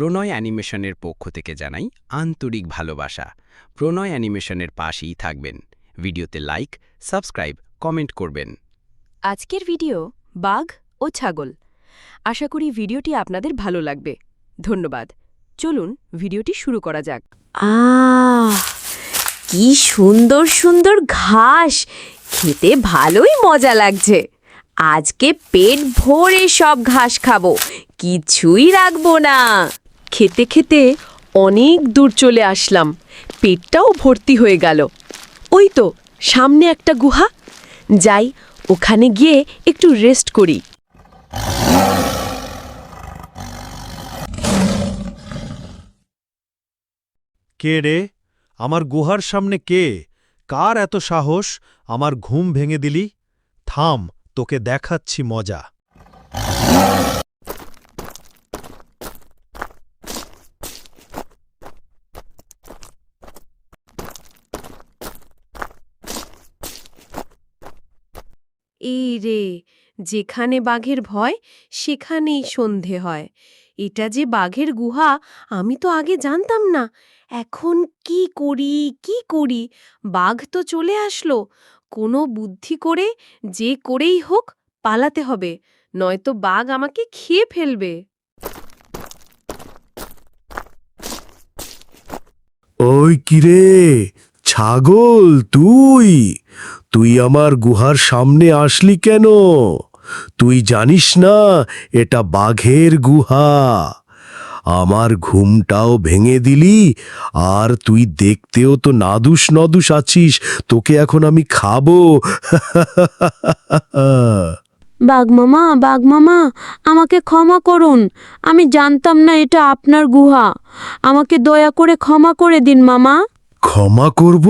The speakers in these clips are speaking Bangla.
প্রণয় অ্যানিমেশনের পক্ষ থেকে জানাই আন্তরিক ভালোবাসা। প্রণয় অ্যানিমেশনের পাশেই থাকবেন। ভিডিওতে লাইক সাবস্ক্রাইব কমেন্ট করবেন। আজকের ভিডিও বাঘ ও ছাগল। আশা করি ভিডিওটি আপনাদের ভালো লাগবে। ধন্যবাদ। চলুন ভিডিওটি শুরু করা যাক। আহ! কি সুন্দর সুন্দর ঘাস! খেতে ভালোই মজা লাগছে। আজকে পেট ভরে সব ঘাস খাব। কিছুই রাখব না। খেতে খেতে অনেক দূর চলে আসলাম। পেটটাও ভর্তি হয়ে গেল। ওই তো, সামনে একটা গুহা। যাই, ওখানে গিয়ে একটু রেস্ট করি। কে রে? আমার গুহার সামনে কে? কার এত সাহস? আমার ঘুম ভেঙে দিলি? থাম, তোকে দেখাচ্ছি মজা। এই রে, যেখানে বাঘের ভয়, সেখানেই সন্ধে হয়। এটা যে বাঘের গুহা, আমি তো আগে জানতাম না। এখন কি করি কি করি? বাঘ তো চলে আসলো। কোনো বুদ্ধি করে, যে করেই হোক, পালাতে হবে। নয়তো বাঘ আমাকে খেয়ে ফেলবে। ওই কিরে! ছাগল তুই। তুই আমার গুহার সামনে আসলি কেন? তুই জানিস না, এটা বাঘের গুহা। আমার ঘুমটাও ভেঙে দিলি, আর তুই দেখতেও তো নাদুস নদুস আছিস, তোকে এখন আমি খাব। বাঘমামা বাঘমামা আমাকে ক্ষমা করুন। আমি জানতাম না এটা আপনার গুহা। আমাকে দয়া করে ক্ষমা করে দিন, মামা। ক্ষমা করব?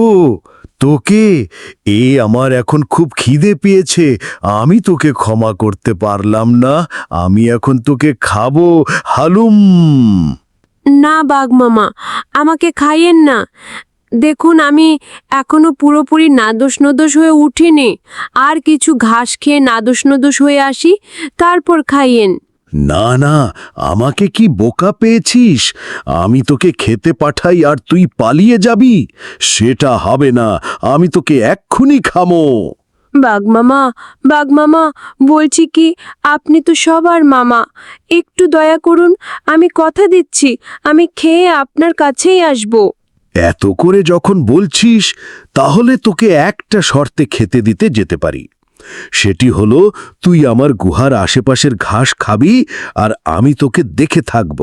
তোকে? এ আমার এখন খুব খিদে পেয়েছে। আমি তোকে ক্ষমা করতে পারলাম না। আমি এখন তোকে খাব। হালুম! না বাঘ মামা, আমাকে খাইয়েন না। দেখুন, আমি এখনও পুরোপুরি নাদোষ নদোষ হয়ে উঠিনি। আর কিছু ঘাস খেয়ে নাদোষ নদোষ হয়ে আসি, তারপর খাইয়েন। না না আমাকে কি বোকা পেয়েছিস? আমি তোকে খেতে পাঠাই আর তুই পালিয়ে যাবি। সেটা হবে না আমি তোকে এক্ষুনি খামো। বাঘমামা বাঘমামা বলছি কি আপনি তো সবার মামা। একটু দয়া করুন আমি কথা দিচ্ছি আমি খেয়ে আপনার কাছেই আসব। এত করে যখন বলছিস তাহলে তোকে একটা শর্তে খেতে দিতে যেতে পারি। সেটি হলো তুই আমার গুহার আশেপাশের ঘাস খাবি আর আমি তোকে দেখে থাকব।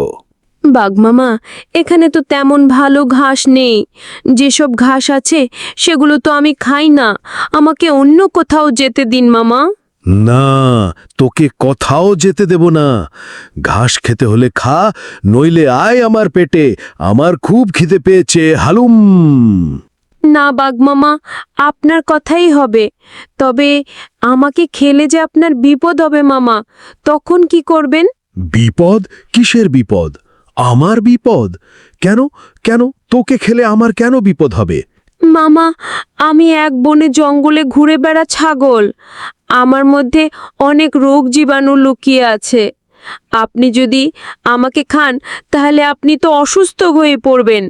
বাঘমামা এখানে তো তেমন ভালো ঘাস নেই। যেসব ঘাস আছে সেগুলো তো আমি খাই না। আমাকে অন্য কোথাও যেতে দিন মামা। না তোকে কোথাও যেতে দেব না। ঘাস খেতে হলে খা নইলে আয় আমার পেটে। আমার খুব খিদে পেয়েছে হালুম। না বাঘমামা আপনার কথাই হবে। তবে আমাকে খেলে যে আপনার বিপদ হবে মামা তখন কি করবেন? বিপদ? কিসের বিপদ? আমার বিপদ? কেন? কেন? তোকে খেলে আমার কেন বিপদ হবে? মামা আমি এক বনে জঙ্গলে ঘুরে বেড়া ছাগল। আমার মধ্যে অনেক রোগ জীবাণু লুকিয়ে আছে। আপনি যদি আমাকে খান তাহলে আপনি তো অসুস্থ হয়ে পড়বেন।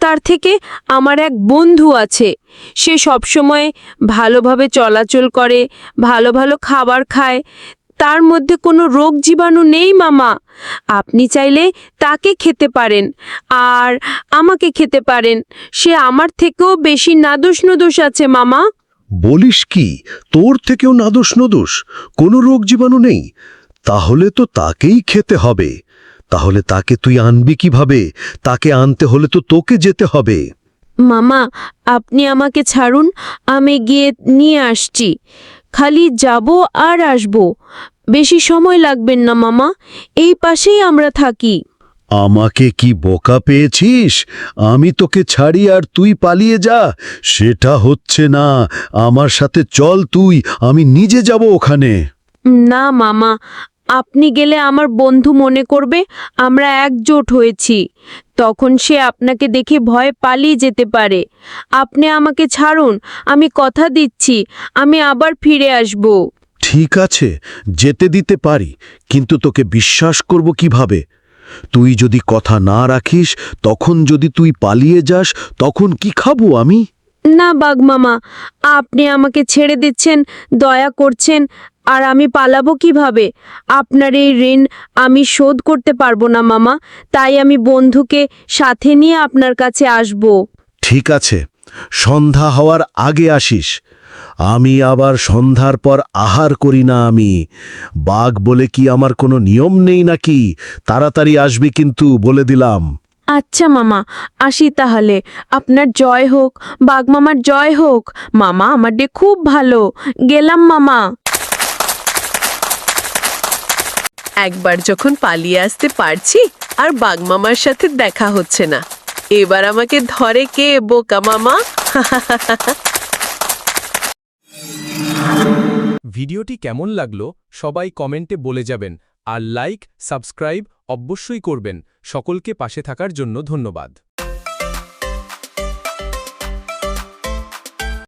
তার থেকে আমার এক বন্ধু আছে। সে সবসময় ভালোভাবে চলাচল করে, ভালো ভালো খাবার খায়। তার মধ্যে কোনো রোগ জীবাণু নেই, মামা। আপনি চাইলে তাকে খেতে পারেন আর আমাকে খেতে পারেন। সে আমার থেকেও বেশি নাদোষ নদোষ আছে, মামা। বলিস কি? তোর থেকেও নাদোষ নদোষ কোনো রোগ জীবাণু নেই? তাহলে তো তাকেই খেতে হবে। তাহলে তাকে তুই আনবি কীভাবে? তাকে আনতে হলে তো তোকে যেতে হবে। মামা আপনি আমাকে ছাড়ুন আমি গিয়ে নিয়ে আসছি। খালি যাব আর আসব। বেশি সময় লাগবেন না মামা। এই পাশেই আমরা থাকি। আমাকে কি বোকা পেয়েছিস? আমি তোকে ছাড়ি আর তুই পালিয়ে যা। সেটা হচ্ছে না। আমার সাথে চল তুই আমি নিজে যাব ওখানে। না মামা। আপনি গেলে আমার বন্ধু মনে করবে আমরা একজোট হয়েছি। তখন সে আপনাকে দেখে ভয় পালিয়ে যেতে পারে। আপনি আমাকে ছাড়ুন আমি কথা দিচ্ছি আমি আবার ফিরে আসব। ঠিক আছে যেতে দিতে পারি কিন্তু তোকে বিশ্বাস করব কীভাবে? তুই যদি কথা না রাখিস তখন যদি তুই পালিয়ে যাস তখন কি খাব আমি? না বাঘ মামা আপনি আমাকে ছেড়ে দিচ্ছেন দয়া করছেন আর আমি পালাবো কীভাবে? আপনার এই ঋণ আমি শোধ করতে পারব না মামা। তাই আমি বন্ধুকে সাথে নিয়ে আপনার কাছে আসব। ঠিক আছে। সন্ধ্যা হওয়ার আগে আসিস। আমি আবার সন্ধ্যার পর আহার করি না আমি। বাঘ বলে কি আমার কোনো নিয়ম নেই নাকি? তাড়াতাড়ি আসবি কিন্তু বলে দিলাম। আচ্ছা মামা। আসি তাহলে। আপনার জয় হোক বাঘ মামার জয় হোক। মামা আমার ডে খুব ভালো। গেলাম মামা। একবার যখন পালিয়ে আসতে পারছি আর বাগমামার সাথে দেখা হচ্ছে না। এবার আমাকে ধরে কে, বোকা মামা? ভিডিওটি কেমন লাগল সবাই কমেন্টে বলে যাবেন, আর লাইক, সাবস্ক্রাইব অবশ্যই করবেন। সকলকে পাশে থাকার জন্য ধন্যবাদ।